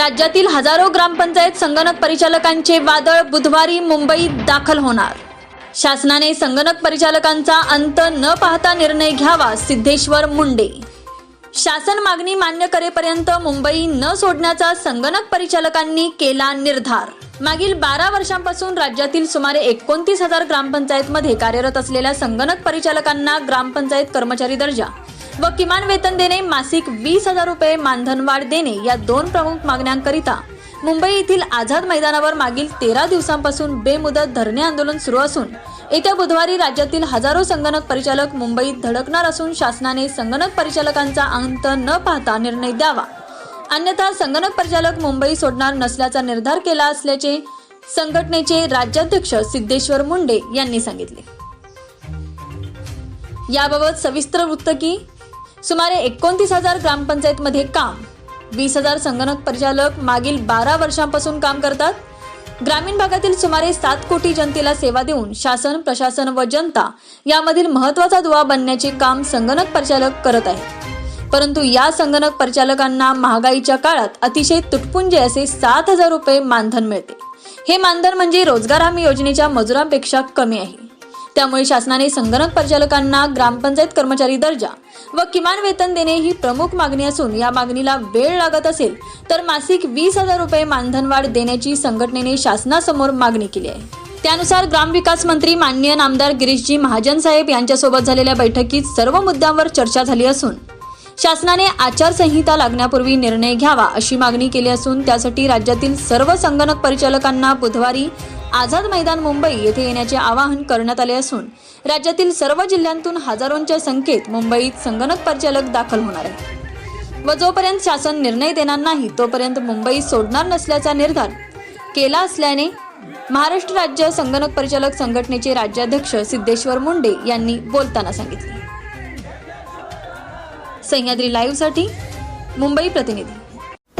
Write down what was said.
राज्यातील हजारो ग्रामपंचायत संगणक परिचालकांचे वादळ बुधवारी मुंबईत दाखल होणार. शासनाने संगणक परिचालकांचा अंत न पाहता निर्णय घ्यावा सिद्धेश्वर मुंडे. शासन मागणी मान्य करेपर्यंत मुंबई न सोडण्याचा संगणक परिचालकांनी केला निर्धार. मागील बारा वर्षांपासून राज्यातील सुमारे एकोणतीस हजार ग्रामपंचायतमध्ये कार्यरत असलेल्या संगणक परिचालकांना ग्रामपंचायत कर्मचारी दर्जा. व किमान वेतन देणे मासिक वीस हजार रुपये मानधनवाढ देणे या दोन प्रमुख मागण्यांकरिता मुंबई येथील आझाद मैदानावर मागील तेरा दिवसांपासून बेमुदत धरणे आंदोलन सुरू असून येत्या बुधवारी राज्यातील हजारो संगणक परिचालक मुंबईत धडकणार असून शासनाने संगणक परिचालकांचा अंत न पाहता निर्णय द्यावा. अन्यथा संगणक परिचालक मुंबई सोडणार नसल्याचा निर्धार केला असल्याचे संघटनेचे राज्याध्यक्ष सिद्धेश्वर मुंडे यांनी सांगितले. याबाबत सविस्तर वृत्त की सुमारे एकोणतीस हजार ग्रामपंचायतमध्ये काम. वीस हजार संगणक परिचालक मागील बारा वर्षांपासून काम करतात. ग्रामीण भागातील सुमारे सात कोटी जनतेला सेवा देऊन शासन प्रशासन व जनता यामधील महत्त्वाचा दुवा बनण्याचे काम संगणक परिचालक करत आहेत. परंतु या संगणक परिचालकांना महागाईच्या काळात अतिशय तुटपुंजे असे सात हजार रुपये मानधन मिळते. हे मानधन म्हणजे रोजगार हमी योजनेच्या मजुरांपेक्षा कमी आहे. त्यामुळे शासनाने संगणक परिचालकांना ग्रामपंचायत कर्मचारी दर्जा व किमान वेतन देणे ही प्रमुख मागणी असून या मागणीला वेळ लागत असेल तर मासिक वीस हजार रुपये मानधनवाढ देण्याची संघटनेने शासनासमोर मागणी केली आहे. त्यानुसार ग्रामविकास मंत्री माननीय नामदार गिरीशजी महाजन साहेब यांच्यासोबत झालेल्या बैठकीत सर्व मुद्द्यांवर चर्चा झाली असून शासनाने आचारसंहिता लागण्यापूर्वी निर्णय घ्यावा अशी मागणी केली असून त्यासाठी राज्यातील सर्व संगणक परिचालकांना बुधवारी आझाद मैदान मुंबई येथे येण्याचे आवाहन करण्यात आले असून राज्यातील सर्व जिल्ह्यांतून हजारोंच्या संख्येत मुंबईत संगणक परिचालक दाखल होणार आहेत. व जोपर्यंत शासन निर्णय देणार नाही तोपर्यंत मुंबई सोडणार नसल्याचा निर्धार केला असल्याने महाराष्ट्र राज्य संगणक परिचालक संघटनेचे राज्याध्यक्ष सिद्धेश्वर मुंडे यांनी बोलताना सांगितले. सह्याद्री लाईव्हसाठी मुंबई प्रतिनिधी